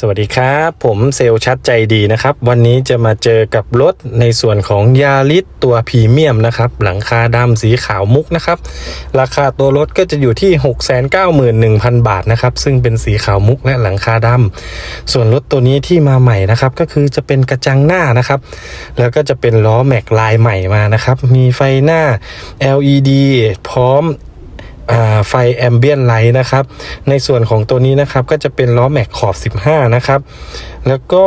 สวัสดีครับ ผมเซลชัดใจดีนะครับ วันนี้จะมาเจอกับรถในส่วนของยาริสตัวพรีเมียมนะครับ หลังคาดำสีขาวมุกนะครับ ราคาตัวรถก็จะอยู่ที่ 691,000 บาทนะครับ ซึ่งเป็นสีขาวมุกและหลังคาดำส่วนรถตัวนี้ที่มาใหม่นะครับ ก็คือจะเป็นกระจังหน้านะครับ แล้วก็จะเป็นล้อแม็กลายใหม่มานะครับ มีไฟหน้า LED พร้อม ไฟแอมเบียนไลท์นะครับ ในส่วนของตัวนี้นะครับก็จะเป็นล้อแม็กขอบ 15 นะครับ แล้วก็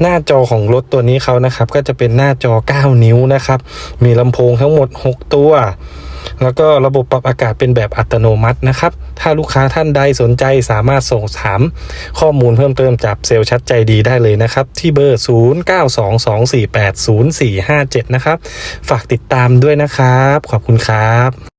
หน้าจอของรถตัวนี้เขานะครับ ก็จะเป็นหน้าจอ 9 นิ้วนะครับ มีลำโพงทั้งหมด 6 ตัว แล้วก็ระบบปรับอากาศเป็นแบบอัตโนมัตินะครับ ถ้าลูกค้าท่านใดสนใจสามารถส่งถามข้อมูลเพิ่มเติมจากเซลล์ชัดใจดีได้เลยนะครับ ที่เบอร์ 0922480457 นะครับ ฝากติดตามด้วยนะครับ ขอบคุณครับ